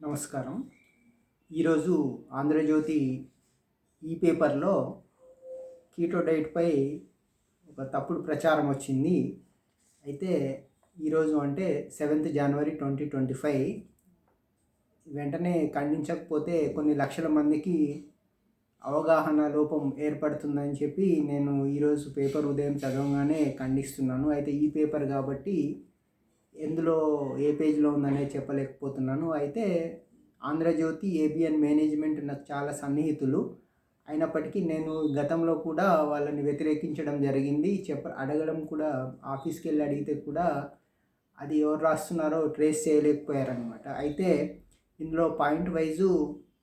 నమస్కారం. ఈరోజు ఆంధ్రజ్యోతి ఈ పేపర్లో కీటో డైట్పై ఒక తప్పుడు ప్రచారం వచ్చింది. అయితే ఈరోజు అంటే seventh January twenty twenty five వెంటనే ఖండించకపోతే కొన్ని లక్షల మందికి అవగాహన లోపం ఏర్పడుతుందని చెప్పి నేను ఈరోజు పేపర్ ఉదయం చదవగానే ఖండిస్తున్నాను. అయితే ఈ పేపర్ కాబట్టి ఎందులో ఏ పేజ్లో ఉందనేది చెప్పలేకపోతున్నాను. అయితే ఆంధ్రజ్యోతి ఏబిఎన్ మేనేజ్మెంట్ నాకు చాలా సన్నిహితులు. అయినప్పటికీ నేను గతంలో కూడా వాళ్ళని వ్యతిరేకించడం జరిగింది. చెప్ప అడగడం కూడా ఆఫీస్కి వెళ్ళి అడిగితే కూడా అది ఎవరు రాస్తున్నారో ట్రేస్ చేయలేకపోయారనమాట అయితే ఇందులో పాయింట్ వైజు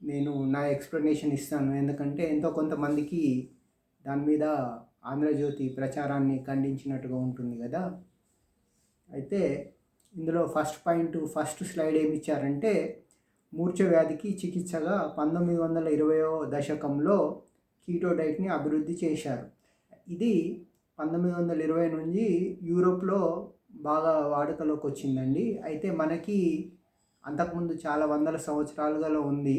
నేను నా ఎక్స్ప్లెనేషన్ ఇస్తాను. ఎందుకంటే ఎంతో కొంతమందికి దాని మీద ఆంధ్రజ్యోతి ప్రచారాన్ని ఖండించినట్టుగా ఉంటుంది కదా. అయితే ఇందులో ఫస్ట్ పాయింట్ ఫస్ట్ స్లైడ్ ఏమి ఇచ్చారంటే మూర్ఛ వ్యాధికి చికిత్సగా పంతొమ్మిది వందల ఇరవయో దశకంలో కీటో డైట్ని అభివృద్ధి చేశారు. ఇది పంతొమ్మిది వందల ఇరవై నుంచి యూరోప్లో బాగా వాడుకలోకి వచ్చిందండి. అయితే మనకి అంతకుముందు చాలా వందల సంవత్సరాలుగా ఉంది.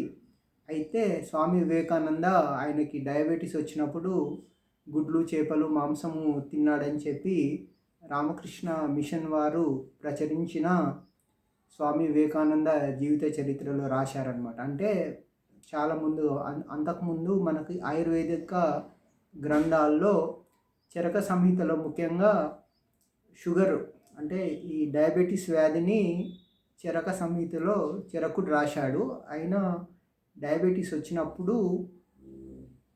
అయితే స్వామి వివేకానంద ఆయనకి డయాబెటీస్ వచ్చినప్పుడు గుడ్లు చేపలు మాంసము తిన్నాడని చెప్పి రామకృష్ణ మిషన్ వారు ప్రచురించిన స్వామి వివేకానంద జీవిత చరిత్రలో రాశారనమాట అంటే చాలా ముందు అంతకుముందు మనకి ఆయుర్వేదిక గ్రంథాల్లో చరక సంహితలో ముఖ్యంగా షుగర్ అంటే ఈ డయాబెటీస్ వ్యాధిని చెరక సంహితలో చెరకుడు రాశాడు. అయినా డయాబెటీస్ వచ్చినప్పుడు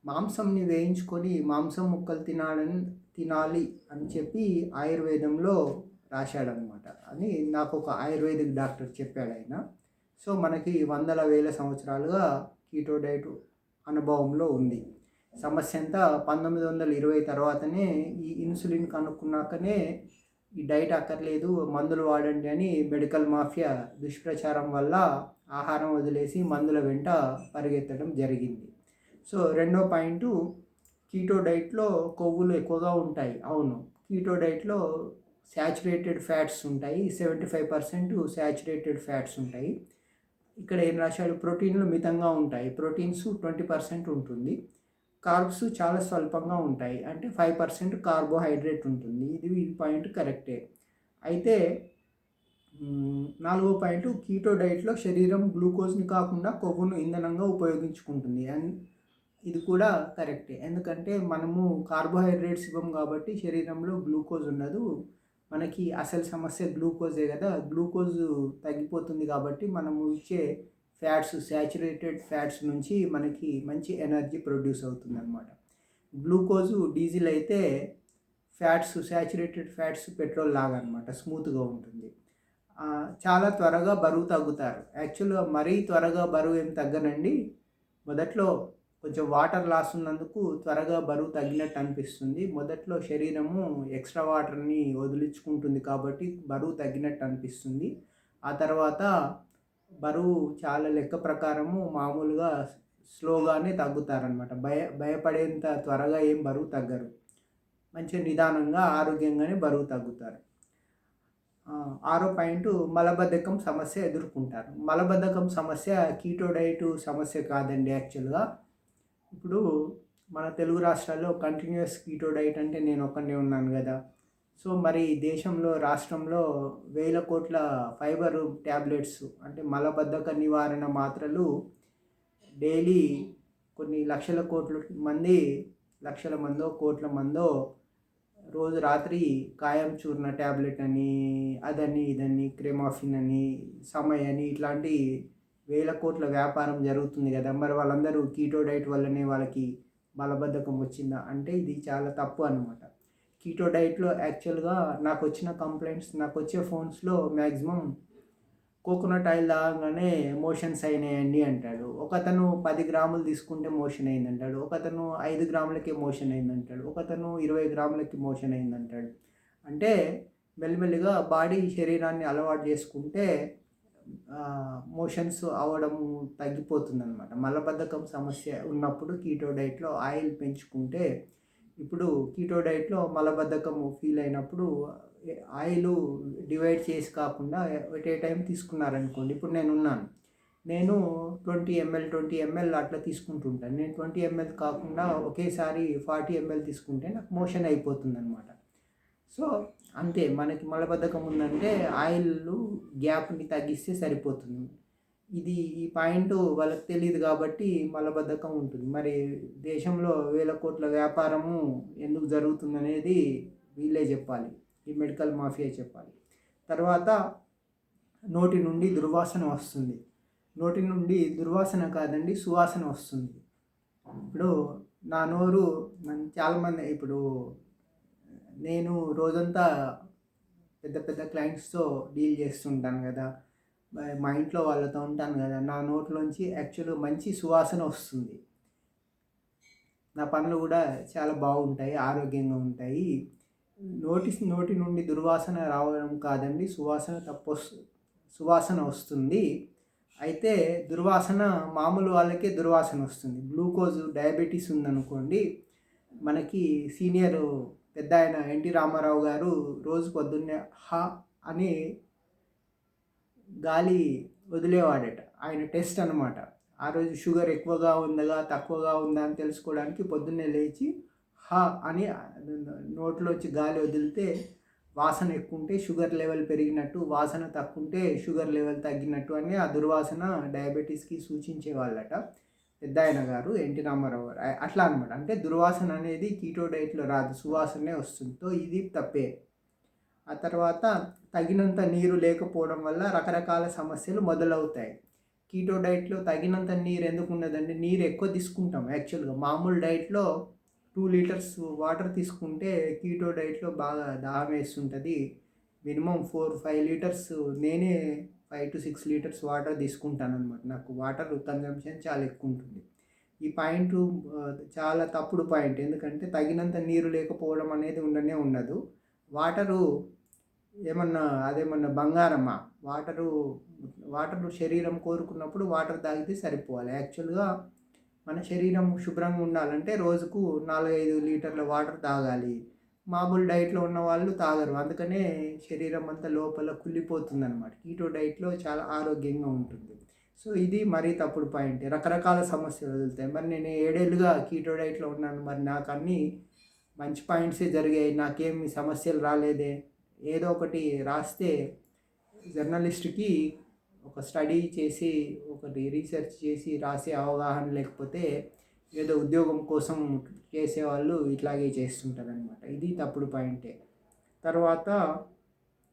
మాంసంని వేయించుకొని మాంసం ముక్కలు తినాలని తినాలి అని చెప్పి ఆయుర్వేదంలో రాశాడనమాట అని నాకు ఒక ఆయుర్వేదిక్ డాక్టర్ చెప్పాడు ఆయన. సో మనకి వందల వేల సంవత్సరాలుగా కీటో డైట్ అనుభవంలో ఉంది. సమస్య అంతా పంతొమ్మిది వందల ఇరవై తర్వాతనే ఈ ఇన్సులిన్ కనుక్కున్నాకనే ఈ డైట్ అక్కర్లేదు మందులు వాడండి అని మెడికల్ మాఫియా దుష్ప్రచారం వల్ల ఆహారం వదిలేసి మందుల వెంట పరిగెత్తడం జరిగింది. సో రెండో పాయింట్ కీటో డైట్లో కొవ్వులు ఎక్కువగా ఉంటాయి. అవును. కీటో డైట్లో శాచురేటెడ్ ఫ్యాట్స్ ఉంటాయి. Seventy five percent saturated fats ఉంటాయి. ఇక్కడ ఏం రాశాడు ప్రోటీన్లు మితంగా ఉంటాయి. ప్రోటీన్స్ ట్వంటీ పర్సెంట్ ఉంటుంది. కార్బ్స్ చాలా స్వల్పంగా ఉంటాయి. అంటే ఫైవ్ పర్సెంట్ కార్బోహైడ్రేట్ ఉంటుంది. ఇది ఈ పాయింట్ కరెక్టే. అయితే నాలుగో పాయింట్ కీటో డైట్లో శరీరం గ్లూకోజ్ని కాకుండా కొవ్వును ఇంధనంగా ఉపయోగించుకుంటుంది. అండ్ ఇది కూడా కరెక్టే. ఎందుకంటే మనము కార్బోహైడ్రేట్స్ ఇవ్వం కాబట్టి శరీరంలో గ్లూకోజ్ ఉండదు. మనకి అసలు సమస్య గ్లూకోజే కదా. గ్లూకోజ్ తగ్గిపోతుంది కాబట్టి మనము ఇచ్చే ఫ్యాట్స్ శాచురేటెడ్ ఫ్యాట్స్ నుంచి మనకి మంచి ఎనర్జీ ప్రొడ్యూస్ అవుతుంది అనమాట గ్లూకోజు డీజిల్ అయితే ఫ్యాట్స్ శాచురేటెడ్ ఫ్యాట్స్ పెట్రోల్ లాగా అనమాట స్మూత్గా ఉంటుంది. చాలా త్వరగా బరువు తగ్గుతారు. యాక్చువల్గా మరీ త్వరగా బరువు ఏం తగ్గనండి. మొదట్లో కొంచెం వాటర్ లాస్ ఉన్నందుకు త్వరగా బరువు తగ్గినట్టు అనిపిస్తుంది. మొదట్లో శరీరము ఎక్స్ట్రా వాటర్ని వదిలించుకుంటుంది కాబట్టి బరువు తగ్గినట్టు అనిపిస్తుంది. ఆ తర్వాత బరువు చాలా లెక్క ప్రకారము మామూలుగా స్లోగానే తగ్గుతారనమాట భయ భయపడేంత త్వరగా ఏం బరువు తగ్గరు. మంచి నిదానంగా ఆరోగ్యంగానే బరువు తగ్గుతారు. ఆరో పాయింట్ మలబద్ధకం సమస్య ఎదుర్కొంటారు. మలబద్ధకం సమస్య కీటో డైట్ సమస్య కాదండి యాక్చువల్గా. ఇప్పుడు మన తెలుగు రాష్ట్రాల్లో కంటిన్యూస్ కీటో డైట్ అంటే నేను ఒక్కనే ఉన్నాను కదా. సో మరి దేశంలో రాష్ట్రంలో వేల కోట్ల ఫైబర్ ట్యాబ్లెట్స్ అంటే మలబద్ధక నివారణ మాత్రలు డైలీ కొన్ని లక్షల కోట్ల మంది లక్షల మందో కోట్ల మందో రోజు రాత్రి కాయం చూర్ణ ట్యాబ్లెట్ అని అదని ఇదని క్రెమాఫిన్ అని సమయ్ అని ఇట్లాంటి వేల కోట్ల వ్యాపారం జరుగుతుంది కదా. మరి వాళ్ళందరూ కీటో డైట్ వల్లనే వాళ్ళకి బలబద్ధకం వచ్చిందా? అంటే ఇది చాలా తప్పు అనమాట కీటో డైట్లో యాక్చువల్గా నాకు వచ్చిన కంప్లైంట్స్ నాకు వచ్చే ఫోన్స్లో మ్యాక్సిమం కోకోనట్ ఆయిల్ తాగంగానే మోషన్స్ అయినాయండి అంటాడు. ఒకతను పది గ్రాములు తీసుకుంటే మోషన్ అయిందంటాడు. ఒకతను ఐదు గ్రాములకే మోషన్ అయిందంటాడు. ఒకతను ఇరవై గ్రాములకి మోషన్ అయిందంటాడు. అంటే మెల్లిమెల్లిగా బాడీ శరీరాన్ని అలవాటు చేసుకుంటే మోషన్స్ అవ్వడం తగ్గిపోతుంది అనమాట మలబద్ధకం సమస్య ఉన్నప్పుడు కీటో డైట్లో ఆయిల్ పెంచుకుంటే ఇప్పుడు కీటో డైట్లో మలబద్ధకం ఫీల్ అయినప్పుడు ఆయిల్ డివైడ్ చేసి కాకుండా ఎట్ ఏ టైం తీసుకున్నారనుకోండి. ఇప్పుడు నేను ఉన్నాను నేను ట్వంటీ ఎంఎల్ ట్వంటీ ఎంఎల్ అట్లా తీసుకుంటుంటాను. నేను ట్వంటీ ఎంఎల్ కాకుండా ఒకేసారి ఫార్టీ ఎంఎల్ తీసుకుంటే నాకు మోషన్ అయిపోతుంది అనమాట సో అంతే మనకి మలబద్ధకం ఉందంటే ఆయిల్ గ్యాప్ని తగ్గిస్తే సరిపోతుంది. ఇది ఈ పాయింట్ వాళ్ళకి తెలియదు కాబట్టి మలబద్ధకం ఉంటుంది. మరి దేశంలో వేల కోట్ల వ్యాపారము ఎందుకు జరుగుతుంది అనేది వీళ్ళే చెప్పాలి. ఈ మెడికల్ మాఫియా చెప్పాలి. తర్వాత నోటి నుండి దుర్వాసన వస్తుంది. నోటి నుండి దుర్వాసన కాదండి సువాసన వస్తుంది. ఇప్పుడు నా నోరు చాలామంది ఇప్పుడు నేను రోజంతా పెద్ద పెద్ద క్లయింట్స్తో డీల్ చేస్తుంటాను కదా. మా- ఇంట్లో వాళ్ళతో ఉంటాను కదా. నా నోట్లోంచి యాక్చువల్ మంచి సువాసన వస్తుంది. నా పనులు కూడా చాలా బాగుంటాయి ఆరోగ్యంగా ఉంటాయి. నోటి నోటి నుండి దుర్వాసన రావడం కాదండి సువాసన తప్పు సువాసన వస్తుంది. అయితే దుర్వాసన మామూలు వాళ్ళకే దుర్వాసన వస్తుంది. గ్లూకోజ్ డయాబెటీస్ ఉందనుకోండి మనకి సీనియర్ పెద్ద ఆయన ఎన్టీ రామారావు గారు రోజు పొద్దున్నే హా అని గాలి వదిలేవాడట. ఆయన టెస్ట్ అనమాట ఆ రోజు షుగర్ ఎక్కువగా ఉందగా తక్కువగా ఉందా అని తెలుసుకోవడానికి పొద్దున్నే లేచి హా అని నోట్లోంచి గాలి వదిలితే వాసన ఎక్కువ ఉంటే షుగర్ లెవెల్ పెరిగినట్టు వాసన తక్కువ ఉంటే షుగర్ లెవెల్ తగ్గినట్టు అని ఆ దుర్వాసన డయాబెటీస్కి సూచించేవాళ్ళట. పెద్దాయన గారు ఎన్టీ రామారావు గారు. అట్లా అనమాట అంటే దుర్వాసన అనేది కీటో డైట్లో రాదు. సువాసనే వస్తుంది. ఇది తప్పే. ఆ తర్వాత తగినంత నీరు లేకపోవడం వల్ల రకరకాల సమస్యలు మొదలవుతాయి. కీటో డైట్లో తగినంత నీరు ఎందుకు ఉండదండి నీరు ఎక్కువ తీసుకుంటాం యాక్చువల్గా. మామూలు డైట్లో టూ లీటర్స్ వాటర్ తీసుకుంటే కీటో డైట్లో బాగా దాహం వేస్తుంటుంది. మినిమం ఫోర్ ఫైవ్ లీటర్స్ నేనే five to six litres water తీసుకుంటాను అనమాట నాకు వాటర్ కన్జంప్షన్ చాలా ఎక్కువ ఉంటుంది ఈ పాయింట్ చాలా తప్పుడు పాయింట్. ఎందుకంటే తగినంత నీరు లేకపోవడం అనేది ఉండనే ఉండదు. వాటరు ఏమన్నా అదేమన్నా బంగారమా? వాటరు వాటర్ శరీరం కోరుకున్నప్పుడు వాటర్ తాగితే సరిపోవాలి. యాక్చువల్గా మన శరీరం శుభ్రంగా ఉండాలంటే రోజుకు నాలుగైదు లీటర్ల వాటర్ తాగాలి. మామూలు డైట్లో ఉన్న వాళ్ళు తాగరు. అందుకనే శరీరం అంతా లోపల కుళ్ళిపోతుంది అనమాట కీటో డైట్లో చాలా ఆరోగ్యంగా ఉంటుంది. సో ఇది మరీ తప్పుడు పాయింట్. రకరకాల సమస్యలు వదులుతాయి మరి నేను ఏడేళ్ళుగా కీటో డైట్లో ఉన్నాను. మరి నాకు అన్నీ మంచి పాయింట్సే జరిగాయి. నాకేమి సమస్యలు రాలేదే. ఏదో ఒకటి రాస్తే జర్నలిస్ట్కి ఒక స్టడీ చేసి ఒకటి రీసెర్చ్ చేసి రాసే అవగాహన లేకపోతే ఏదో ఉద్యోగం కోసం చేసేవాళ్ళు ఇట్లాగే చేస్తుంటారు అనమాట ఇది తప్పుడు పాయింటే. తర్వాత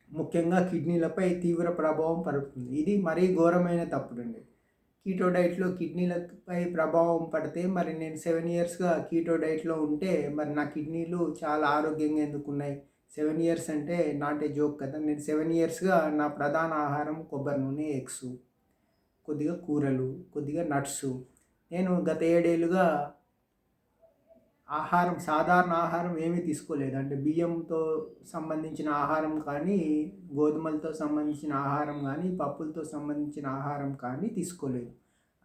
ముఖ్యంగా కిడ్నీలపై తీవ్ర ప్రభావం పడుతుంది. ఇది మరీ ఘోరమైన తప్పుడండి. కీటో డైట్లో కిడ్నీలపై ప్రభావం పడితే మరి నేను సెవెన్ ఇయర్స్గా కీటో డైట్లో ఉంటే మరి నా కిడ్నీలు చాలా ఆరోగ్యంగా ఎందుకున్నాయి సెవెన్ ఇయర్స్ అంటే నాట్ ఏ జోక్ కదా. నేను సెవెన్ ఇయర్స్గా నా ప్రధాన ఆహారం కొబ్బరి నూనె ఎగ్స్ కొద్దిగా కూరలు కొద్దిగా నట్స్. నేను గత ఏడేళ్ళుగా ఆహారం సాధారణ ఆహారం ఏమీ తీసుకోలేదు. అంటే బియ్యంతో సంబంధించిన ఆహారం కానీ గోధుమలతో సంబంధించిన ఆహారం కానీ పప్పులతో సంబంధించిన ఆహారం కానీ తీసుకోలేదు.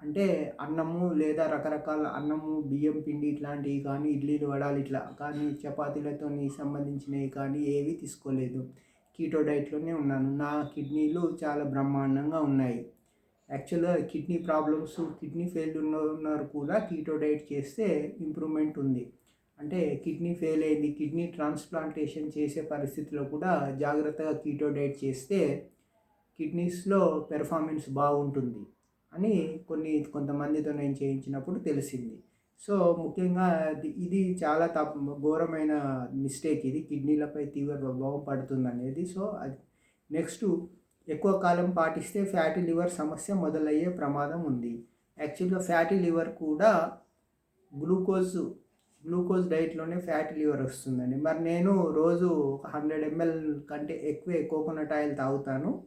అంటే అన్నము లేదా రకరకాల అన్నము బియ్యం పిండి ఇట్లాంటివి కానీ ఇడ్లీలు వడాలు ఇట్లా కానీ చపాతీలతో సంబంధించినవి కానీ ఏవి తీసుకోలేదు. కీటో డైట్లోనే ఉన్నాను. నా కిడ్నీలు చాలా బ్రహ్మాండంగా ఉన్నాయి. యాక్చువల్గా కిడ్నీ ప్రాబ్లమ్స్ కిడ్నీ ఫెయిల్ ఉన్నారు కూడా కీటో డైట్ చేస్తే ఇంప్రూవ్మెంట్ ఉంది. అంటే కిడ్నీ ఫెయిల్ అయింది కిడ్నీ ట్రాన్స్ప్లాంటేషన్ చేసే పరిస్థితిలో కూడా జాగ్రత్తగా కీటో డైట్ చేస్తే కిడ్నీస్లో పెర్ఫార్మెన్స్ బాగుంటుంది అని కొన్ని కొంతమందితో నేను చేయించినప్పుడు తెలిసింది. సో ముఖ్యంగా ఇది- చాలా తప్పు ఘోరమైన మిస్టేక్ ఇది. కిడ్నీలపై తీవ్ర ప్రభావం పడుతుంది అనేది సో అది నెక్స్ట్ ఎక్కువ కాలం పాటిస్తే ఫ్యాటీ లివర్ సమస్య మొదలయ్యే ప్రమాదం ఉంది. యాక్చువల్గా ఫ్యాటీ లివర్ కూడా గ్లూకోజ్ గ్లూకోజ్ డైట్లోనే ఫ్యాటీ లివర్ వస్తుందండి. మరి నేను రోజు హండ్రెడ్ ఎంఎల్ కంటే ఎక్కువే కోకోనట్ ఆయిల్ తాగుతాను.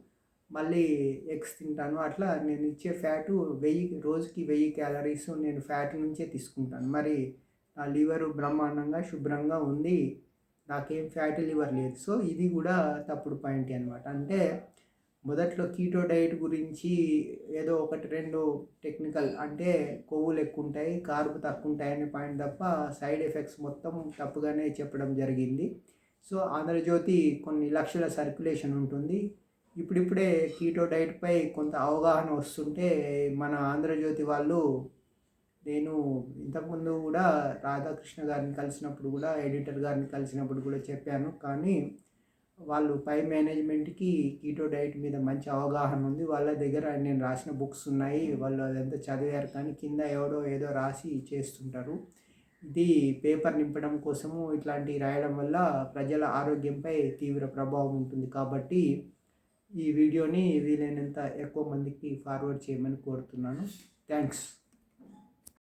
మళ్ళీ ఎగ్స్ తింటాను. అట్లా నేను ఇచ్చే ఫ్యాటు వెయ్యి రోజుకి వెయ్యి క్యాలరీస్ నేను ఫ్యాట్ నుంచే తీసుకుంటాను. మరి నా లివర్ బ్రహ్మాండంగా శుభ్రంగా ఉంది. నాకేం ఫ్యాటీ లివర్ లేదు. సో ఇది కూడా తప్పుడు పాయింట్ అనమాట అంటే మొదట్లో కీటో డైట్ గురించి ఏదో ఒకటి రెండు టెక్నికల్ అంటే కొవ్వులు ఎక్కువ ఉంటాయి కార్బు తక్కువ ఉంటాయి అనే పాయింట్ తప్ప సైడ్ ఎఫెక్ట్స్ మొత్తం తప్పుగానే చెప్పడం జరిగింది. సో ఆంధ్రజ్యోతి కొన్ని లక్షల సర్క్యులేషన్ ఉంటుంది. ఇప్పుడిప్పుడే కీటో డైట్పై కొంత అవగాహన వస్తుంటే మన ఆంధ్రజ్యోతి వాళ్ళు నేను ఇంతకుముందు కూడా రాధాకృష్ణ గారిని కలిసినప్పుడు కూడా ఎడిటర్ గారిని కలిసినప్పుడు కూడా చెప్పాను. కానీ వాళ్ళు పై మేనేజ్మెంట్కి కీటో డైట్ మీద మంచి అవగాహన ఉంది. వాళ్ళ దగ్గర నేను రాసిన బుక్స్ ఉన్నాయి. వాళ్ళు అదంతా చదివారు. కానీ కింద ఎవడో ఏదో రాసి చేస్తుంటారు. ఇది పేపర్ నింపడం కోసము ఇట్లాంటివి రాయడం వల్ల ప్రజల ఆరోగ్యంపై తీవ్ర ప్రభావం ఉంటుంది. కాబట్టి ఈ వీడియోని వీలైనంత ఎక్కువ మందికి ఫార్వర్డ్ చేయమని కోరుతున్నాను. థ్యాంక్స్